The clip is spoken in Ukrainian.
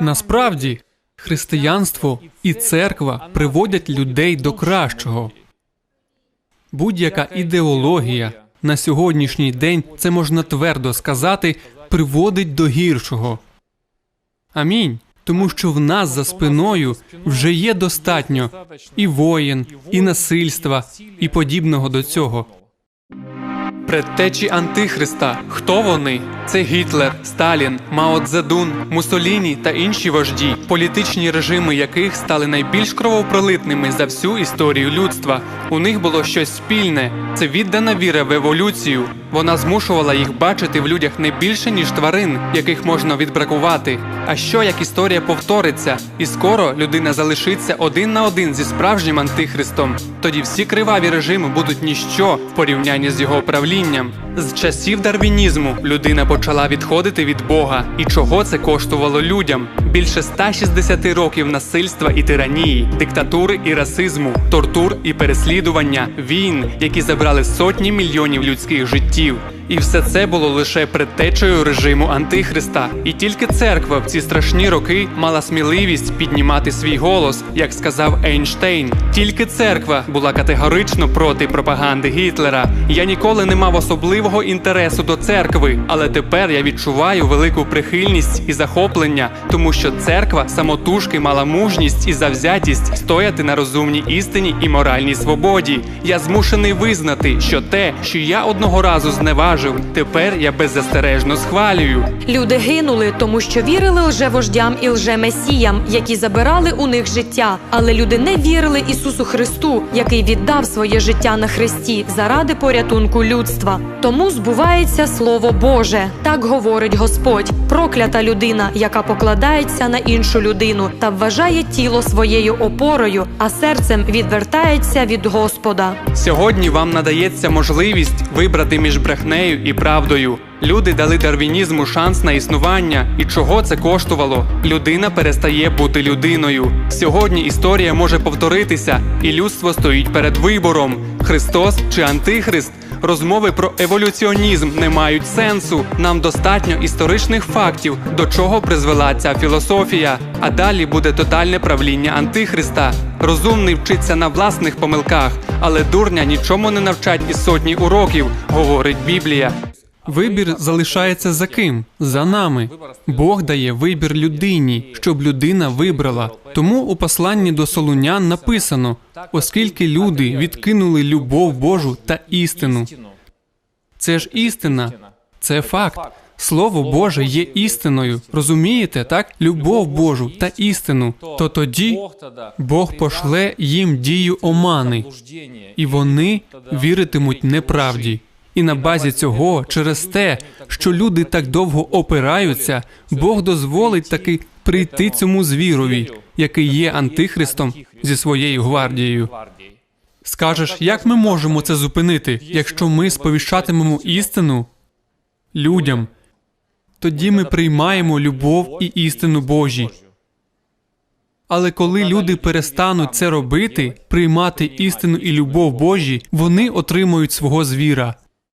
Насправді, християнство і церква приводять людей до кращого. Будь-яка ідеологія на сьогоднішній день, це можна твердо сказати, приводить до гіршого. Амінь. Тому що в нас за спиною вже є достатньо і воїн, і насильства, і подібного до цього. Предтечі Антихриста. Хто вони? Це Гітлер, Сталін, Мао Цзедун, Мусоліні та інші вожді, політичні режими яких стали найбільш кровопролитними за всю історію людства. У них було щось спільне. Це віддана віра в еволюцію. Вона змушувала їх бачити в людях не більше ніж тварин, яких можна відбракувати. А що як історія повториться, і скоро людина залишиться один на один зі справжнім антихристом? Тоді всі криваві режими будуть ніщо в порівнянні з його правлінням. З часів дарвінізму людина почала відходити від Бога, і чого це коштувало людям? Більше 160 років насильства і тиранії, диктатури і расизму, тортур і переслідування, війн, які забрали сотні мільйонів людських життів. І все це було лише предтечею режиму Антихриста. І тільки церква в ці страшні роки мала сміливість піднімати свій голос, як сказав Ейнштейн. Тільки церква була категорично проти пропаганди Гітлера. Я ніколи не мав особливого інтересу до церкви, але тепер я відчуваю велику прихильність і захоплення, тому що церква самотужки мала мужність і завзятість стояти на розумній істині і моральній свободі. Я змушений визнати, що те, що я одного разу зневажив, тепер я беззастережно схвалюю. Люди гинули, тому що вірили лжевождям і лжемесіям, які забирали у них життя. Але люди не вірили Ісусу Христу, який віддав своє життя на хресті заради порятунку людства. Тому збувається Слово Боже. Так говорить Господь. Проклята людина, яка покладається на іншу людину та вважає тіло своєю опорою, а серцем відвертається від Господа. Сьогодні вам надається можливість вибрати між брехнею і правдою. Люди дали дарвінізму шанс на існування, і чого це коштувало? Людина перестає бути людиною. Сьогодні історія може повторитися, і людство стоїть перед вибором: Христос чи Антихрист. Розмови про еволюціонізм не мають сенсу. Нам достатньо історичних фактів, до чого призвела ця філософія. А далі буде тотальне правління Антихриста. Розумний вчиться на власних помилках, але дурня нічому не навчать із сотні уроків, говорить Біблія. Вибір залишається за ким? За нами. Бог дає вибір людині, щоб людина вибрала. Тому у посланні до Солунян написано: оскільки люди відкинули любов Божу та істину. Це ж істина, це факт. Слово Боже є істиною. Розумієте, так? Любов Божу та істину. То тоді Бог пошле їм дію омани, і вони віритимуть неправді. І на базі цього, через те, що люди так довго опираються, Бог дозволить таки прийти цьому звірові, який є антихристом зі своєю гвардією. Скажеш, як ми можемо це зупинити, якщо ми сповіщатимемо істину людям? Тоді ми приймаємо любов і істину Божі. Але коли люди перестануть це робити, приймати істину і любов Божі, вони отримують свого звіра.